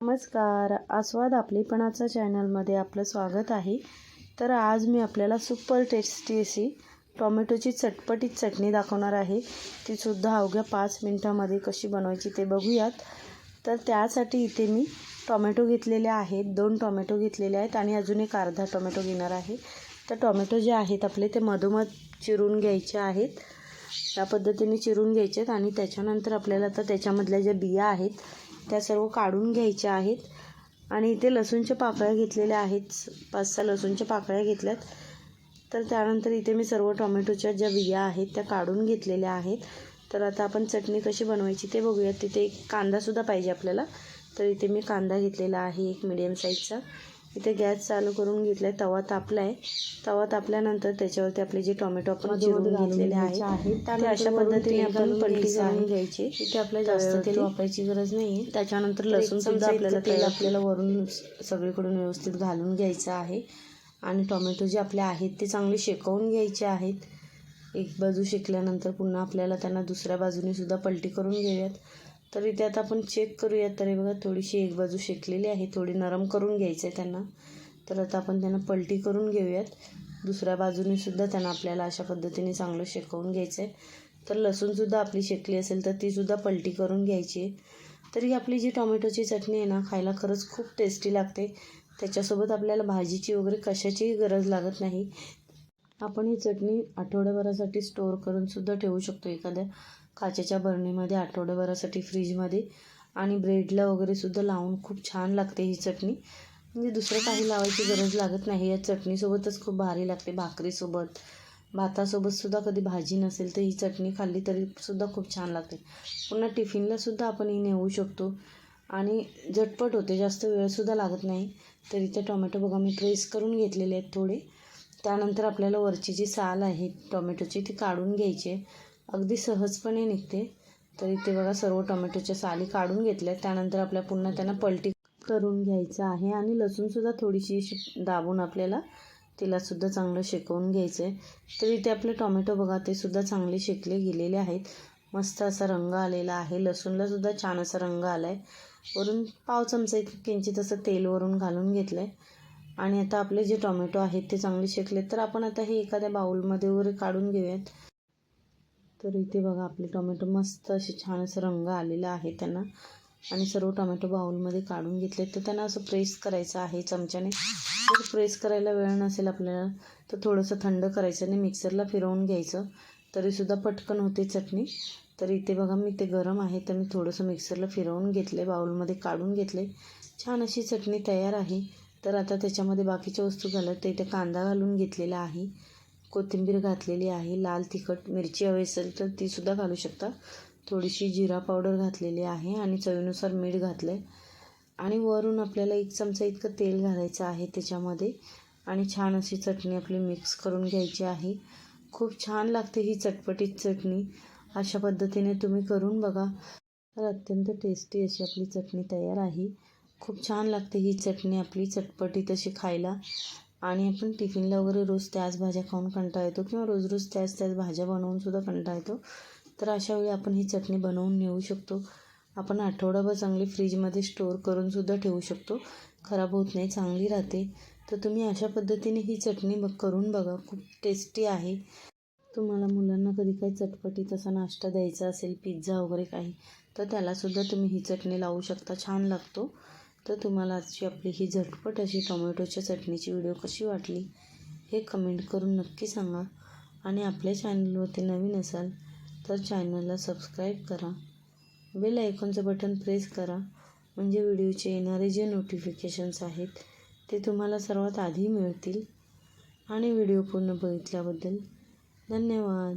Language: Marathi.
नमस्कार. आस्वाद आपलेपणाचा चॅनलमध्ये आपलं स्वागत आहे. तर आज मी आपल्याला सुपर टेस्टी अशी टॉमॅटोची चटपटीत चटणी दाखवणार आहे. तीसुद्धा अवघ्या पाच मिनटामध्ये कशी बनवायची ते बघूयात. तर त्यासाठी इथे मी टॉमॅटो घेतलेले आहेत. दोन टॉमॅटो घेतलेले आहेत आणि अजून एक अर्धा टॉमॅटो घेणार आहे. तर टॉमॅटो जे आहेत आपले ते मधोमध चिरून घ्यायचे आहेत. त्या पद्धतीने चिरून घ्यायचे आहेत आणि त्याच्यानंतर आपल्याला आता त्याच्यामधल्या ज्या बिया आहेत त्या सर्व काढून घ्यायच्या आहेत. आणि इथे लसूणच्या पाकळ्या घेतलेल्या आहेत. पाच सहा लसूणच्या पाकळ्या घेतल्यात. तर त्यानंतर इथे मी सर्व टोमॅटोच्या ज्या बिया आहेत त्या काढून घेतलेल्या आहेत. तर आता आपण चटणी कशी बनवायची ते बघूयात. तिथे एक कांदासुद्धा पाहिजे आपल्याला. तर इथे मी कांदा घेतलेला आहे एक मिडियम साईजचा इथे गॅस चालू करून घेतला आहे तवा तापला आहे तवा तापल्यानंतर त्याच्यावरती आपले जे टोमॅटो आपण चिरून घेतलेले आहेत ते अशा पद्धतीने आपण पलटी करून घ्यायचे. इथे आपल्याला जास्त तेल वापरायची गरज नाही आहे. त्याच्यानंतर लसूण सुद्धा आपल्याला तेल आपल्याला वरून सगळीकडून व्यवस्थित घालून घ्यायचं आहे. आणि टोमॅटो जे आपले आहेत ते चांगले शेकवून घ्यायचे आहेत. एक बाजू शेकल्यानंतर पुन्हा आपल्याला त्यांना दुसऱ्या बाजूने सुद्धा पलटी करून घेऊयात. तर इथे आता आपण चेक करूयात. तर हे बघा थोडीशी एक बाजू शेकलेली आहे. थोडी नरम करून घ्यायचं आहे त्यांना. तर आता आपण त्यांना पलटी करून घेऊयात. दुसऱ्या बाजूने सुद्धा त्यांना आपल्याला अशा पद्धतीने चांगलं शेकवून घ्यायचं आहे तर लसूणसुद्धा आपली शेकली असेल तर तीसुद्धा पलटी करून घ्यायची आहे. तर ही आपली जी टोमॅटोची चटणी आहे ना खायला खरंच खूप टेस्टी लागते. त्याच्यासोबत आपल्याला भाजीची वगैरे कशाचीही गरज लागत नाही. आपण ही चटणी आठवड्याभरासाठी स्टोअर करूनसुद्धा ठेवू शकतो एखाद्या काचेच्या बरणीमध्ये आठवड्याभरासाठी फ्रीजमध्ये आणि ब्रेडला वगैरे सुद्धा लावून खूप छान लागते ही चटणी. म्हणजे दुसरं काही लावायची गरज लागत नाही. या चटणीसोबतच खूप भारी लागते भाकरीसोबत. भातासोबतसुद्धा कधी भाजी नसेल तर ही चटणी खाल्ली तरीसुद्धा खूप छान लागते. पुन्हा टिफिनलासुद्धा आपण ही नेऊ शकतो. आणि झटपट होते. जास्त वेळसुद्धा लागत नाही. तर इथे टोमॅटो बघा मी प्रेस करून घेतलेले आहेत थोडे. त्यानंतर आपल्याला वरची जी साल आहे टोमॅटोची ती काढून घ्यायची आहे. अगदी सहजपणे निघते. तर इथे बघा सर्व टोमॅटोच्या साली काढून घेतल्या. त्यानंतर आपल्या पुन्हा त्यांना पलटी करून घ्यायचं आहे आणि लसूणसुद्धा थोडीशी दाबून आपल्याला तिलासुद्धा चांगलं शेकवून घ्यायचं आहे तर इथे आपले टोमॅटो बघा ते सुद्धा चांगले शेकले गेलेले आहेत. मस्त असा रंग आलेला आहे. लसूणलासुद्धा छान असा रंग आला आहे वरून पाव चमचा एक किंचित असं तेल वरून घालून घेतलं आहे आणि आता आपले जे टोमॅटो आहेत ते चांगले शेकले तर आपण आता हे एखाद्या बाऊलमध्ये वगैरे काढून घेऊयात. तर इथे बघा आपले टोमॅटो मस्त असे छान असं रंग आलेला आहे त्यांना. आणि सर्व टोमॅटो बाऊलमध्ये काढून घेतले तर त्यांना असं प्रेस करायचं आहे चमच्याने. जर प्रेस करायला वेळ नसेल आपल्याला तर थोडंसं थंड करायचं आणि मिक्सरला फिरवून घ्यायचं. तरीसुद्धा पटकन होते चटणी. तर इथे बघा मी ते गरम आहे तर मी थोडंसं मिक्सरला फिरवून घेतले बाऊलमध्ये काढून घेतले. छान अशी चटणी तयार आहे. तर आता त्याच्यामध्ये बाकीच्या वस्तू घालत तर इथे कांदा घालून घेतलेला आहे. कोथिंबीर घातलेली आहे लाल तिखट मिरची हवी असेल तर तीसुद्धा घालू शकता. थोडीशी जिरा पावडर घातलेली आहे आणि चवीनुसार मीठ घातलं आहे आणि वरून आपल्याला एक चमचा इतकं तेल घालायचं आहे त्याच्यामध्ये. आणि छान अशी चटणी आपली मिक्स करून घ्यायची आहे. खूप छान लागते ही चटपटीत चटणी. अशा पद्धतीने तुम्ही करून बघा. तर अत्यंत टेस्टी अशी आपली चटणी तयार आहे. खूप छान लागते ही चटणी आपली चटपटीत अशी खायला. आणि आपण टिफिनला वगैरे रोज त्याच भाज्या खाऊन कंटाळा येतो किंवा रोज रोज त्याच त्याच भाज्या बनवूनसुद्धा कंटाळा येतो. तर अशा वेळी आपण ही चटणी बनवून नेऊ शकतो. आपण आठवडाभर चांगली फ्रीजमध्ये स्टोअर करूनसुद्धा ठेवू शकतो. खराब होत नाही चांगली राहते. तर तुम्ही अशा पद्धतीने ही चटणी बघ करून बघा. खूप टेस्टी आहे. तुम्हाला मुलांना कधी काही चटपटीत असा नाश्ता द्यायचा असेल पिझ्झा वगैरे काही तर त्यालासुद्धा तुम्ही ही चटणी लावू शकता. छान लागतो. तर तुम्हाला आजची आपली ही झटपट अशी टोमॅटोच्या चटणीची व्हिडिओ कशी वाटली हे कमेंट करून नक्की सांगा. आणि आपल्या चॅनलवरती नवीन असाल तर चॅनलला सबस्क्राईब करा. बेल आयकॉनचं बटन प्रेस करा. म्हणजे व्हिडिओचे येणारे जे नोटिफिकेशन्स आहेत ते तुम्हाला सर्वात आधी मिळतील. आणि व्हिडिओ पूर्ण बघितल्याबद्दल धन्यवाद.